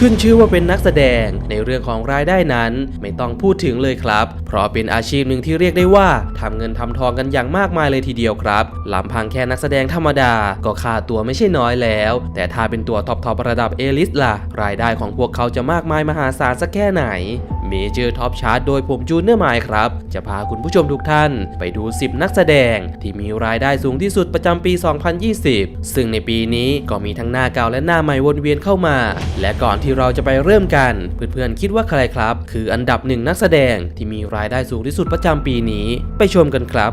ขึ้นชื่อว่าเป็นนักแสดงในเรื่องของรายได้นั้น ไม่ต้องพูดถึงเลยครับ เพราะเป็นอาชีพหนึ่งที่เรียกได้ว่าทำเงินทำทองกันอย่างมากมายเลยทีเดียวครับลำพังแค่นักแสดงธรรมดาก็ค่าตัวไม่ใช่น้อยแล้ว แต่ถ้าเป็นตัวท็อปทอประดับเอลิสล่ะ รายได้ของพวกเขาจะมากมายมหาศาลสักแค่ไหนเมเจอร์ท็อปชาร์ตโดยผมจูนเนอร์มายครับ จะพาคุณผู้ชมทุกท่านไปดู 10 นักแสดง ที่มีรายได้สูงที่สุดประจำปี 2020 ซึ่งในปีนี้ก็มีทั้งหน้าเก่าและหน้าใหม่วนเวียนเข้ามา และก่อนที่เราจะไปเริ่มกัน เพื่อนๆคิดว่าใครครับ คืออันดับหนึ่งนักแสดงที่มีรายได้สูงที่สุดประจำปีนี้ ไปชมกันครับ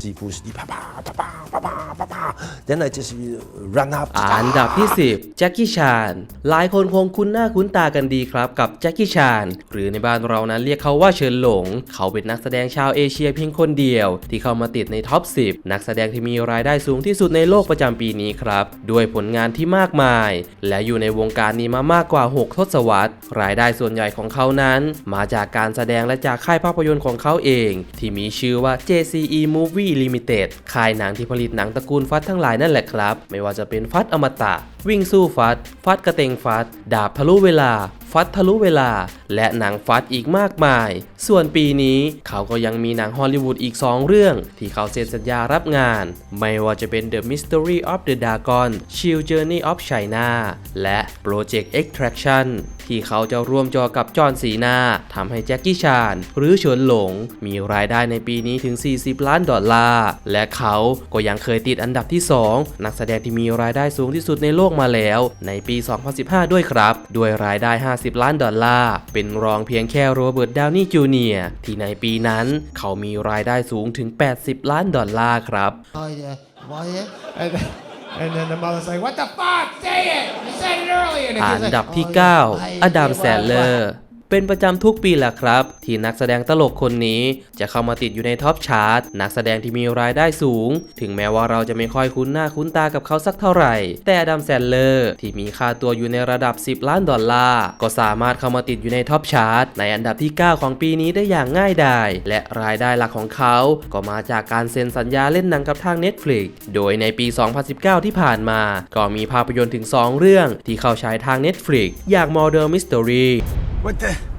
จีพูสีพาพาพา bah, bah, bah, then I just run up อันดับที่ 10 แจ็คกี้ชาน หลายคนคงคุ้นหน้าคุ้นตากันดีครับกับแจ็คกี้ชาน หรือในบ้านเรานั้นเรียกเขาว่าเฉินหลง เขาเป็นนักแสดงชาวเอเชียเพียงคนเดียว ที่เข้ามาติดในท็อป 10 นักแสดงที่มีรายได้สูงที่สุดในโลกประจำปีนี้ครับ ด้วยผลงานที่มากมาย และอยู่ในวงการนี้มามากกว่า 6 ทศวรรษ รายได้ส่วนใหญ่ของเขานั้น มาจากการแสดงและจากค่ายภาพยนตร์ของเขาเอง ที่มีชื่อว่า JCE Movie Limited ค่ายหนังที่ผลิตตหนังตระกูลฟัดทั้งหลายนั่นแหละครับ ไม่ว่าจะเป็นฟัดอมตะ วิ่งสู้ฟัด ฟัดกระเตงฟัด ดาบทะลุเวลา ฟัดทะลุเวลา และหนังฟัดอีกมากมาย ส่วนปีนี้เขาก็ยังมีหนังฮอลลีวูดอีก 2 เรื่อง ที่เขาเซ็นสัญญารับงาน ไม่ว่าจะเป็น The Mystery of the Dragon Shield Journey of China และ Project Extraction ที่เขาจะร่วมจอกับจอห์นซีนาทำให้แจ็คกี้ชาน หรือเฉินหลง มีรายได้ในปีนี้ถึง 40 ล้านดอลลาร์ และเขาก็ยังเคยติดอันดับที่ 2 นักแสดงที่มีรายได้สูงที่สุดในโลกมาแล้วในปี 2015 ด้วยครับ ด้วยรายได้ 50 ล้านดอลลาร์ เป็นรองเพียงแค่โรเบิร์ตดาวนี่จูเนียที่ในปีนั้นเขามีรายได้สูงถึง 80 ล้านดอลลาร์ครับ Oh yeah, well yeah. And then, and then the mother's like, "What the fuck? Say it! You said it earlier." And the อั kid's น like, ดับที่ Oh, yeah. 9อดัมแซนเลอร์ เป็นประจำทุกปีแหละครับ ที่นักแสดงตลกคนนี้จะเข้ามาติดอยู่ในท็อปชาร์ตนักแสดงที่มีรายได้สูง ถึงแม้ว่าเราจะไม่ค่อยคุ้นหน้าคุ้นตากับเขาสักเท่าไหร่ แต่ดัมแซนเลอร์ที่มีค่าตัวอยู่ในระดับ 10 ล้านดอลลาร์ก็สามารถเข้ามาติดอยู่ในท็อปชาร์ตในอันดับที่ 9 ของปีนี้ได้อย่างง่ายดายและรายได้หลักของเขาก็มาจากการเซ็นสัญญาเล่นหนังกับทาง Netflix โดยในปี 2019 ที่ผ่านมา ก็มีภาพยนตร์ถึง 2 เรื่องที่เข้าฉายทาง Netflix อย่าง Murder Mystery What the?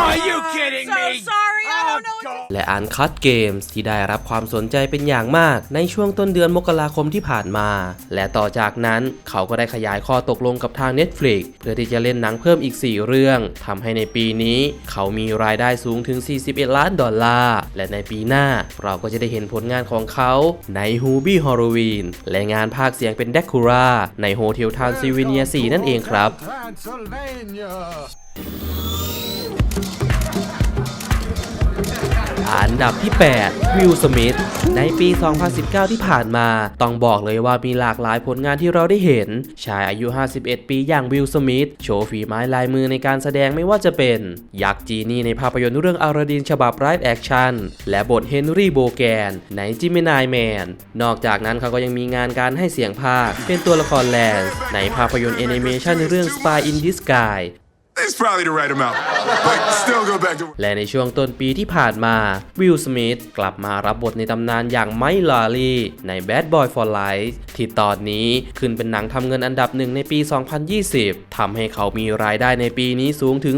Are you kidding so me? sorry. I don't know. God. และอันคัดเกมส์ที่ได้รับความสนใจเป็นอย่างมากในช่วงต้นเดือนมกราคมที่ผ่านมา และต่อจากนั้นเขาก็ได้ขยายข้อตกลงกับทาง Netflix เพื่อที่จะเล่นหนังเพิ่มอีก 4 เรื่องทำให้ในปีนี้ เขามีรายได้สูงถึง 41 ล้านดอลลาร์ และในปีหน้าเราก็จะได้เห็นผลงานของเขาใน h u b i Halloween และงานภาคเสียงเป็น d ด c คูราในโฮเทลทานซิลเวเนีย4นั่นเองครับ อันดับที่ 8 วิลสมิธในปี 2019 ที่ผ่านมา ต้องบอกเลยว่ามีหลากหลายผลงานที่เราได้เห็น ชายอายุ 51 ปีอย่างวิลสมิธโชว์ฝีไม้ลายมือในการแสดงไม่ว่าจะเป็น ยักษ์จีนี่ในภาพยนตร์เรื่องอาราดินฉบับไ i ฟ์แอคชั่น และบทเฮนรี่โบแกน ในจิมมินายแมน นอกจากนั้นเขาก็ยังมีงานการให้เสียงภาค เป็นตัวละครแลนส์ในภาพยนตร์แอนิเมชันเรื่อง Spy in Disguise It's probably the right amount. But still go back to และในช่วงต้นปีที่ผ่านมา วิลสมิธกลับมารับบทในตำนานอย่างไมค์ลารีใน Bad Boy for Life ที่ตอนนี้ขึ้นเป็นหนังทำเงินอันดับหนึ่งในปี 2020 ทำให้เขามีรายได้ในปีนี้สูงถึง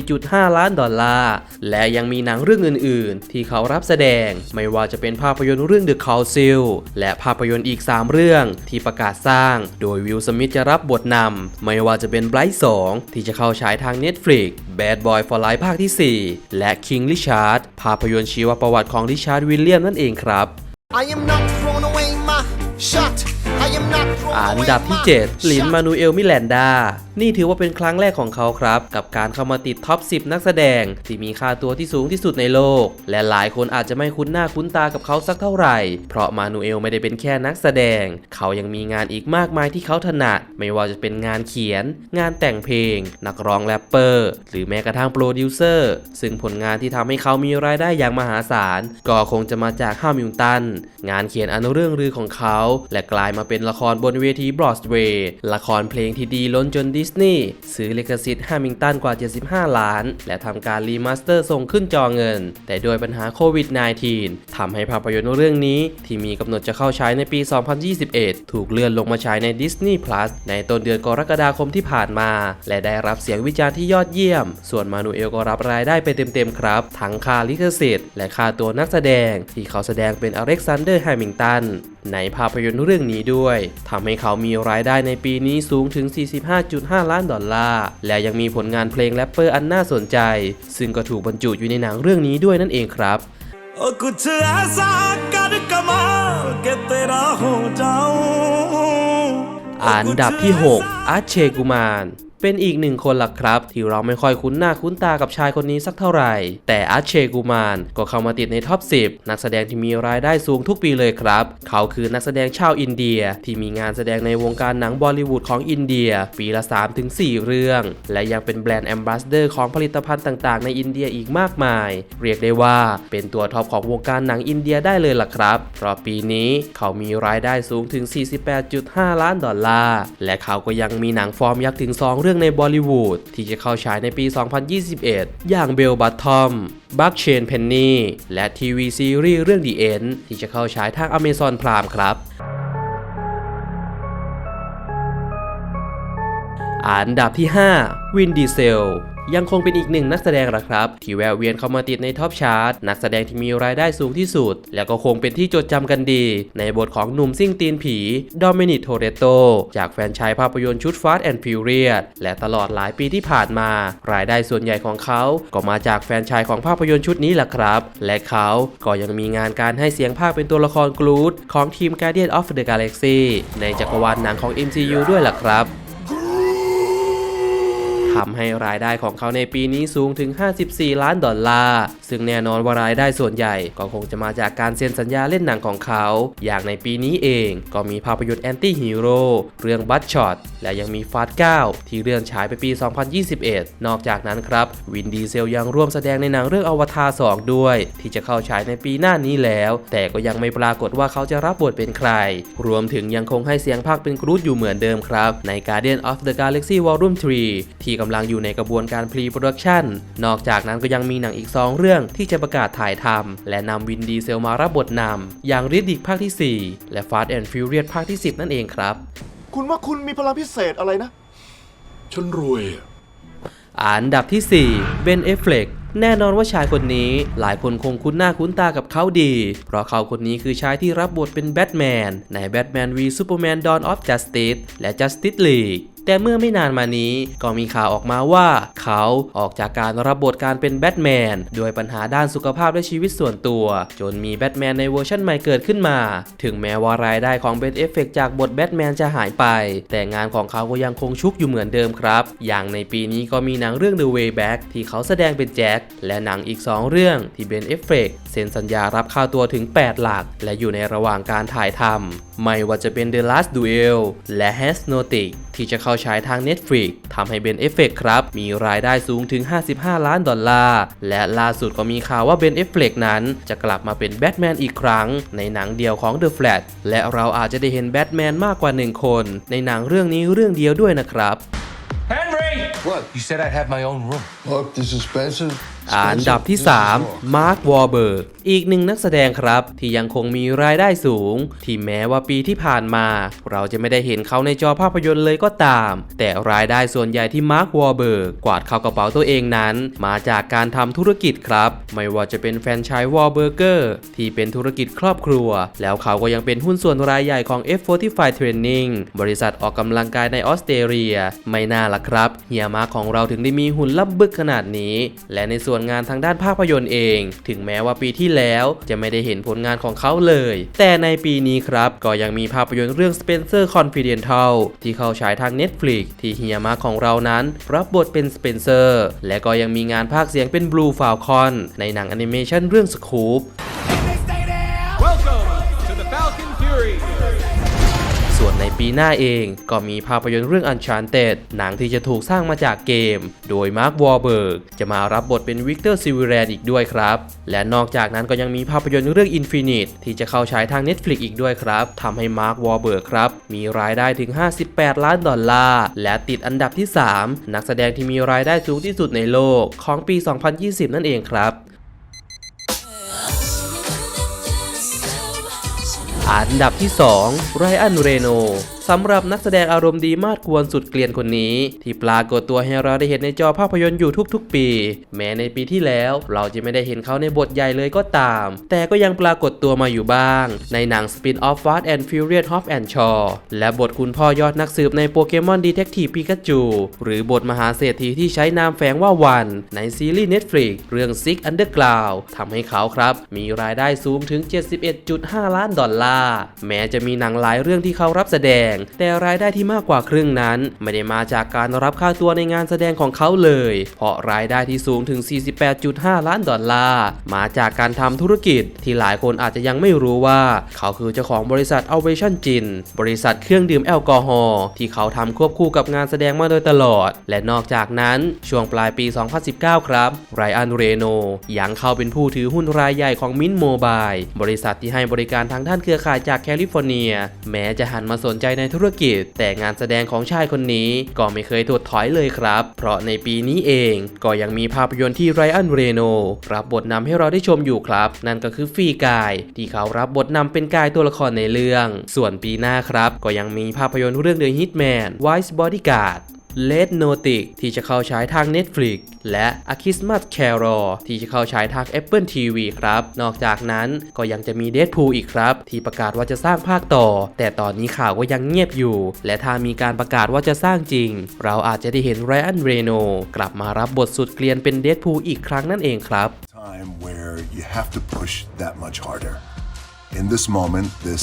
44.5 ล้านดอลลาร์ และยังมีหนังเรื่องอื่น ๆ ที่เขารับแสดง ไม่ว่าจะเป็นภาพยนตร์เรื่อง The Council และภาพยนตร์อีก 3 เรื่องที่ประกาศสร้าง โดยวิลสมิธจะรับบทนำไม่ว่าจะเป็น Bright 2ที่จะเข้าฉายายทาง Netflix Bad Boy for Life ภาคที่ 4 และ King Richard ภาพยนตร์ชีวประวัติของริชาร์ดวิลเลียมนั่นเองครับ I am not อันดับที่ my 7ลินมานูเอล มิแลนดา นี่ถือว่าเป็นครั้งแรกของเขาครับ กับการเข้ามาติดท็อป 10 นักแสดง ที่มีค่าตัวที่สูงที่สุดในโลก และหลายคนอาจจะไม่คุ้นหน้าคุ้นตากับเขาสักเท่าไหร่ เพราะมานูเอลไม่ได้เป็นแค่นักแสดง เขายังมีงานอีกมากมายที่เขาถนัด ไม่ว่าจะเป็นงานเขียน งานแต่งเพลง นักร้องแรปเปอร์ หรือแม้กระทั่งโปรดิวเซอร์ ซึ่งผลงานที่ทำให้เขามีรายได้อย่างมหาศาล ก็คงจะมาจากห้ามิลตัน งานเขียนอันเรื่องรือของเขา และกลายมาเป็นละครบทนเวทีบรอดเวย์ละครเพลงที่ดีล้นจนดิสนีย์ซื้อลิขสิทธิ์ฮามิงตันกว่า 75 ล้าน และทำการรีมาสเตอร์ส่งขึ้นจอเงิน แต่โดยปัญหาโควิด -19 ทำให้ภาพยนตร์เรื่องนี้ที่มีกำหนดจะเข้าฉายในปี 2021 ถูกเลื่อนลงมาฉายใน Disney Plus ในต้นเดือนกรกฎาคมที่ผ่านมา และได้รับเสียงวิจารณ์ที่ยอดเยี่ยม ส่วนมานูเอลก็รับรายได้ไปเต็มๆครับ ทั้งค่าลิขสิทธิ์และค่าตัวนักแสดงที่เขาแสดงเป็นอเล็กซานเดอร์แฮมิงตันในภาพยนตร์เรื่องนี้ด้วยทำให้เขามีรายได้ในปีนี้สูงถึง 45.5 ล้านดอลลาร์ และยังมีผลงานเพลงแรปเปอร์อันน่าสนใจ ซึ่งก็ถูกบรรจุอยู่ในหนังเรื่องนี้ด้วยนั่นเองครับอันดับที่ 6 อาเชกุมาน เป็นอีกหนึ่งคนล่ะครับ ที่เราไม่ค่อยคุ้นหน้าคุ้นตากับชายคนนี้สักเท่าไหร่ แต่อาร์เชกุมารก็เข้ามาติดในท็อป 10 นักแสดงที่มีรายได้สูงทุกปีเลยครับ เขาคือนักแสดงชาวอินเดียที่มีงานแสดงในวงการหนังบอลิวูดของอินเดีย ปีละ 3-4 เรื่อง และยังเป็นแบรนด์แอมบาสเดอร์ของผลิตภัณฑ์ต่างๆ ในอินเดียอีกมากมาย เรียกได้ว่าเป็นตัวท็อปของวงการหนังอินเดียได้เลยล่ะครับ เพราะปีนี้เขามีรายได้สูงถึง 48.5 ล้านดอลลาร์ และเขาก็ยังมีหนังฟอร์มยักษ์ถึง 2 เรื่องื่องในบอลิวูดที่จะเข้าฉายในปี 2021 อย่างเบลบัตทอมบัคเชนเพนนีและทีวีซีรีส์เรื่องดีเอ็นที่จะเข้าฉายทาง Amazon Prime ครับอันดับที่ 5 วินดีเซลยังคงเป็นอีกหนึ่งนักแสดงละครับ ที่แววเวียนเข้ามาติดในท็อปชาร์ตนักแสดงที่มีรายได้สูงที่สุด แล้วก็คงเป็นที่จดจำกันดี ในบทของหนุ่มซิ่งตีนผีดอมินิโทเรโตจากแฟนชายภาพยนตร์ชุด Fast and Furious และตลอดหลายปีที่ผ่านมา รายได้ส่วนใหญ่ของเขาก็มาจากแฟนชายของภาพยนตร์ชุดนี้แหละครับ และเขาก็ยังมีงานการให้เสียงภาคเป็นตัวละครกรูดของทีม Guardian of the Galaxy ในจักรวาลหนังของ MCU ด้วยล่ะครับ ทำให้รายได้ของเขาในปีนี้สูงถึง 54 ล้านดอลลาร์ ซึ่งแน่นอนว่ารายได้ส่วนใหญ่ก็คงจะมาจากการเซ็นสัญญาเล่นหนังของเขา อย่างในปีนี้เองก็มีภาพยนตร์แอนตี้ฮีโร่เรื่องบัตช็อตและยังมีฟาส9ที่เลื่อนฉายไปปี 2021 นอกจากนั้นครับ วินดีเซลยังร่วมแสดงในหนังเรื่องอวตาร 2 ด้วย ที่จะเข้าฉายในปีหน้านี้แล้ว แต่ก็ยังไม่ปรากฏว่าเขาจะรับบทเป็นใคร รวมถึงยังคงให้เสียงภาคเป็นกรูดอยู่เหมือนเดิมครับ ใน Guardian of the Galaxy Volume 3 ที่กำลังอยู่ในกระบวนการ Pre-Production นอกจากนั้นก็ยังมีหนังอีก 2 เรื่องที่จะประกาศถ่ายทำและนำวินดีเซลมารับบทนำอย่าง Riddick ภาคที่ 4 และ Fast and Furious ภาคที่ 10 นั่นเองครับ คุณว่าคุณมีพลังพิเศษอะไรนะ ฉันรวยอะ อันดับที่4เบนเอฟเฟลกแน่นอนว่าชายคนนี้หลายคนคงคุ้นหน้าคุ้นตากับเขาดี เพราะเขาคนนี้คือชายที่รับบทเป็นแบทแมนในแบทแมนวีซูเปอร์แมนดอนออฟจัสติสและ Justice League แต่เมื่อไม่นานมานี้ก็มีข่าวออกมาว่าเขาออกจากการรับบทการเป็นแบทแมนโดยปัญหาด้านสุขภาพและชีวิตส่วนตัว จนมีแบทแมนในเวอร์ชันใหม่เกิดขึ้นมา ถึงแม้ว่ารายได้ของเบนเอฟเฟกจากบทแบทแมนจะหายไป แต่งานของเขาก็ยังคงชุกอยู่เหมือนเดิมครับ อย่างในปีนี้ก็มีหนังเรื่อง The Way Back ที่เขาแสดงเป็นแจ็คและหนังอีก 2 เรื่องที่เบนเอฟเฟกเซ็นสัญญารับค่าตัวถึง 8 หลัก และอยู่ในระหว่างการถ่ายทำ ไม่ว่าจะเป็น The Last Duel และ Has Notic ที่จะเข้าฉายทาง Netflix ทำให้เบนเอฟเฟกครับ มีรายได้สูงถึง 55 ล้านดอลลาร์ และล่าสุดก็มีข่าวว่าเบนเอฟเฟกนั้น จะกลับมาเป็นแบทแมนอีกครั้ง ในหนังเดียวของ The Flash และเราอาจจะได้เห็นแบทแมนมากกว่า 1 คน ในหนังเรื่องนี้เรื่องเดียวด้วยนะครับ What? You said I'd have my own room. Look this is expensive อันดับที่ 3 มาร์ควอร์เบิร์ก อีกหนึ่งนักแสดงครับ ที่ยังคงมีรายได้สูง ที่แม้ว่าปีที่ผ่านมา เราจะไม่ได้เห็นเขาในจอภาพยนตร์เลยก็ตาม แต่รายได้ส่วนใหญ่ที่มาร์ควอร์เบิร์กกวาดเข้ากระเป๋าตัวเองนั้น มาจากการทำธุรกิจครับ ไม่ว่าจะเป็นแฟรนไชส์วอร์เบอร์เกอร์ที่เป็นธุรกิจครอบครัว แล้วเขาก็ยังเป็นหุ้นส่วนรายใหญ่ของ F45 Training บริษัทออกกำลังกายในออสเตรเลีย ไม่น่าละครับเฮียมาร์ของเราถึงได้มีหุ่นล่ำบึกขนาดนี้ และในส่วนงานทางด้านภาพยนตร์เอง ถึงแม้ว่าปีที่แล้วจะไม่ได้เห็นผลงานของเขาเลย แต่ในปีนี้ครับก็ยังมีภาพยนตร์เรื่อง Spencer Confidential ที่เข้าฉายทาง Netflix ที่เฮียมาของเรานั้น รับบทเป็น Spencer และก็ยังมีงานภาคเสียงเป็น Blue Falcon ในหนังแอนิเมชันเรื่อง Scoop ปีหน้าเอง ก็มีภาพยนตร์เรื่อง Uncharted หนังที่จะถูกสร้างมาจากเกม โดยมาร์ควอร์เบิร์กจะมารับบทเป็นวิกเตอร์ซิวิแรนอีกด้วยครับ และนอกจากนั้นก็ยังมีภาพยนตร์เรื่อง Infinite ที่จะเข้าฉายทาง Netflix อีกด้วยครับทำให้มาร์ควอร์เบิร์กครับมีรายได้ถึง 58 ล้านดอลลาร์และติดอันดับที่ 3 นักแสดงที่มีรายได้สูงที่สุดในโลกของปี 2020 นั่นเองครับ อันดับที่ 2 ไรอันเรโน สำหรับนักแสดงอารมณ์ดีมาดกวนสุดเกลียนคนนี้ ที่ปรากฏตัวให้เราได้เห็นในจอภาพยนตร์อยู่ทุกๆ ปี แม้ในปีที่แล้ว เราจะไม่ได้เห็นเขาในบทใหญ่เลยก็ตาม แต่ก็ยังปรากฏตัวมาอยู่บ้าง ในหนัง Spin off Fast and Furious Hobbs and Shaw และบทคุณพ่อยอดนักสืบในโปเกมอนดีเทคทีฟปิกาจูหรือบทมหาเศรษฐีที่ใช้นามแฝงว่าวัน ในซีรีส์ Netflix เรื่อง Six Underground ทำให้เขาครับ มีรายได้สูงถึง 71.5 ล้านดอลลาร์แม้จะมีหนังหลายเรื่องที่เขารับแสดงแต่รายได้ที่มากกว่าครึ่งนั้น ไม่ได้มาจากการรับค่าตัวในงานแสดงของเขาเลย เพราะรายได้ที่สูงถึง 48.5 ล้านดอลลาร์ มาจากการทำธุรกิจ ที่หลายคนอาจจะยังไม่รู้ว่า เขาคือเจ้าของบริษัท a v a t i o n Gin บริษัทเครื่องดื่มแอลกอฮอล์ที่เขาทำควบคู่กับงานแสดงมาโดยตลอด และนอกจากนั้นช่วงปลายปี 2019 ครับไรอันเรโนยังเข้าเป็นผู้ถือหุ้นรายใหญ่ของมินโมบายบริษัทที่ให้บริการทางด้านเครือข่ายจากแคลิฟอร์เนีย แม้จะหันมาสนใจในธุรกิจ แต่งานแสดงของชายคนนี้ก็ไม่เคยถดถอยเลยครับ เพราะในปีนี้เองก็ยังมีภาพยนตร์ที่ไรอันเรโนรับบทนำให้เราได้ชมอยู่ครับ นั่นก็คือฟีกาย ที่เขารับบทนำเป็นกายตัวละครในเรื่อง ส่วนปีหน้าครับ ก็ยังมีภาพยนตร์เรื่อง The Hitman Wise Bodyguard เลดโนติกที่จะเข้าฉายทาง Netflix และ A Christmas Carol ที่จะเข้าฉายทาง Apple TV ครับ นอกจากนั้นก็ยังจะมี Deadpool อีกครับ ที่ประกาศว่าจะสร้างภาคต่อ แต่ตอนนี้ข่าวก็ยังเงียบอยู่ และถ้ามีการประกาศว่าจะสร้างจริง เราอาจจะได้เห็นไรอันเรโนกลับมารับบทสุดเกลียนเป็น Deadpool อีกครั้งนั่นเองครับ time where you have to push that much harder. In this moment, this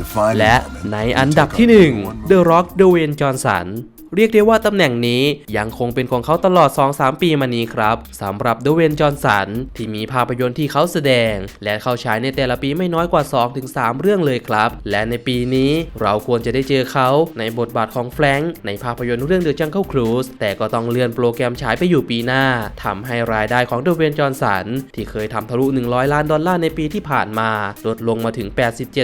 defining และ moment, ใน you อันดับ take ที่ on number one 1 The Rock Dwayne Johnson เรียกได้ว่าตำแหน่งนี้ยังคงเป็นของเขาตลอด 2-3 ปีมานี้ครับสำหรับดเวนจอห์นสันที่มีภาพยนตร์ที่เขาแสดง และเข้าฉายในแต่ละปีไม่น้อยกว่า 2-3 เรื่องเลยครับ และในปีนี้เราควรจะได้เจอเขาในบทบาทของแฟรงค์ในภาพยนตร์เรื่อง The Jungle Cruise แต่ก็ต้องเลื่อนโปรแกรมฉายไปอยู่ปีหน้าทำให้รายได้ของดเวนจอห์นสันที่เคยทำทะลุ 100 ล้านดอลลาร์ในปีที่ผ่านมา ลดลงมาถึง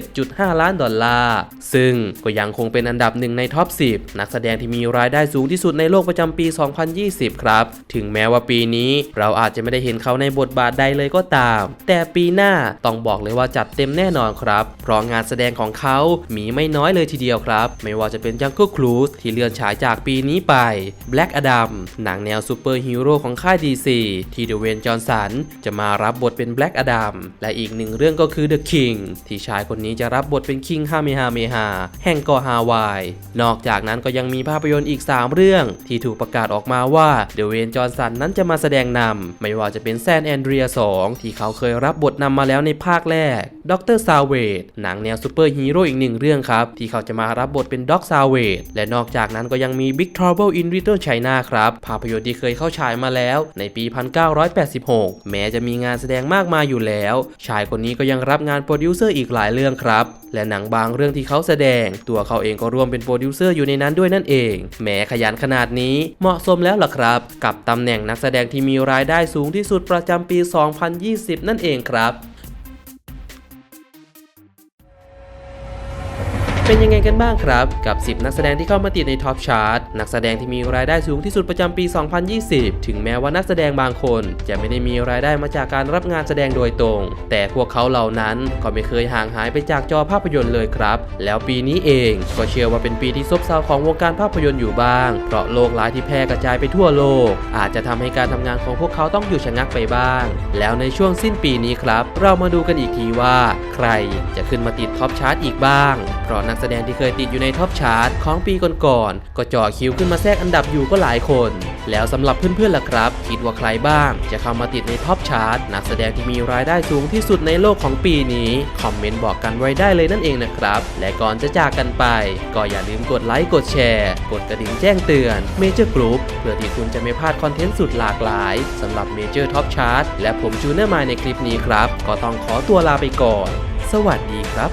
87.5 ล้านดอลลาร์ซึ่งก็ยังคงเป็นอันดับหนึ่งในท็อป 10 นักแสดงที่มีรายได้สูงที่สุดในโลกประจำปี 2020 ครับ ถึงแม้ว่าปีนี้เราอาจจะไม่ได้เห็นเขาในบทบาทใดเลยก็ตาม แต่ปีหน้าต้องบอกเลยว่าจัดเต็มแน่นอนครับ เพราะงานแสดงของเขามีไม่น้อยเลยทีเดียวครับ ไม่ว่าจะเป็น Jungle Cruise ที่เลื่อนฉายจากปีนี้ไป Black Adam หนังแนวซูเปอร์ฮีโร่ของค่าย DC ที่เดเวนจอห์นสันจะมารับบทเป็น Black Adam และอีกหนึ่งเรื่องก็คือ The King ที่ชายคนนี้จะรับบทเป็น King ฮาเมฮาเมฮาแห่งเกาะฮาวาย นอกจากนั้นก็ยังมีภาพยนตร์อีก 3 เรื่อง ที่ถูกประกาศออกมาว่าเดเวนจอห์นสันนั้นจะมาแสดงนำไม่ว่าจะเป็นแซนแอนเดรีย 2 ที่เขาเคยรับบทนำมาแล้วในภาคแรกด็อกเตอร์ซาเวดหนังแนวซูเปอร์ฮีโร่อีกหนึ่งเรื่องครับ ที่เขาจะมารับบทเป็นด็อกซาเวดและนอกจากนั้นก็ยังมี Big Trouble in Little China ครับ ภาพยนตร์ที่เคยเข้าฉายมาแล้วในปี 1986 แม้จะมีงานแสดงมากมายอยู่แล้ว ชายคนนี้ก็ยังรับงานโปรดิวเซอร์อีกหลายเรื่องครับ และหนังบางเรื่องที่เขาแสดง ตัวเขาเองก็ร่วมเป็นโปรดิวเซอร์อยู่ในนั้นด้วยนั่นเองแม้ขยันขนาดนี้เหมาะสมแล้วล่ะครับ กับตำแหน่งนักแสดงที่มีรายได้สูงที่สุดประจำปี 2020 นั่นเองครับ เป็นยังไงกันบ้างครับ กับ 10 นักแสดงที่เข้ามาติดในท็อปชาร์ตนักแสดงที่มีรายได้สูงที่สุดประจำปี 2020 ถึงแม้ว่านักแสดงบางคน จะไม่ได้มีรายได้มาจากการรับงานแสดงโดยตรง แต่พวกเขาเหล่านั้นก็ไม่เคยห่างหายไปจากจอภาพยนตร์เลยครับ แล้วปีนี้เองก็เชื่อว่าเป็นปีที่ซบเซาของวงการภาพยนตร์อยู่บ้าง เพราะโรคร้ายที่แพร่กระจายไปทั่วโลก อาจจะทำให้การทำงานของพวกเขาต้องหยุดชะงักไปบ้าง แล้วในช่วงสิ้นปีนี้ครับ เรามาดูกันอีกทีว่า ใครจะขึ้นมาติดท็อปชาร์ตอีกบ้าง เพราะนักแสดงที่เคยติดอยู่ในท็อปชาร์ตของปีก่อนๆก็จ่อคิวขึ้นมาแทรกอันดับอยู่ก็หลายคน แล้วสำหรับเพื่อนๆล่ะครับ คิดว่าใครบ้าง จะเข้ามาติดในท็อปชาร์ตนักแสดงที่มีรายได้สูงที่สุดในโลกของปีนี้คอมเมนต์บอกกันไว้ได้เลยนั่นเองนะครับ และก่อนจะจากกันไป ก็อย่าลืมกดไลค์กดแชร์ กดกระดิ่งแจ้งเตือน Major Group เพื่อที่คุณจะไม่พลาดคอนเทนต์สุดหลากหลายสำหรับ Major Top Chart และผมจูเนอร์มาในคลิปนี้ครับ ก็ต้องขอตัวลาไปก่อน สวัสดีครับ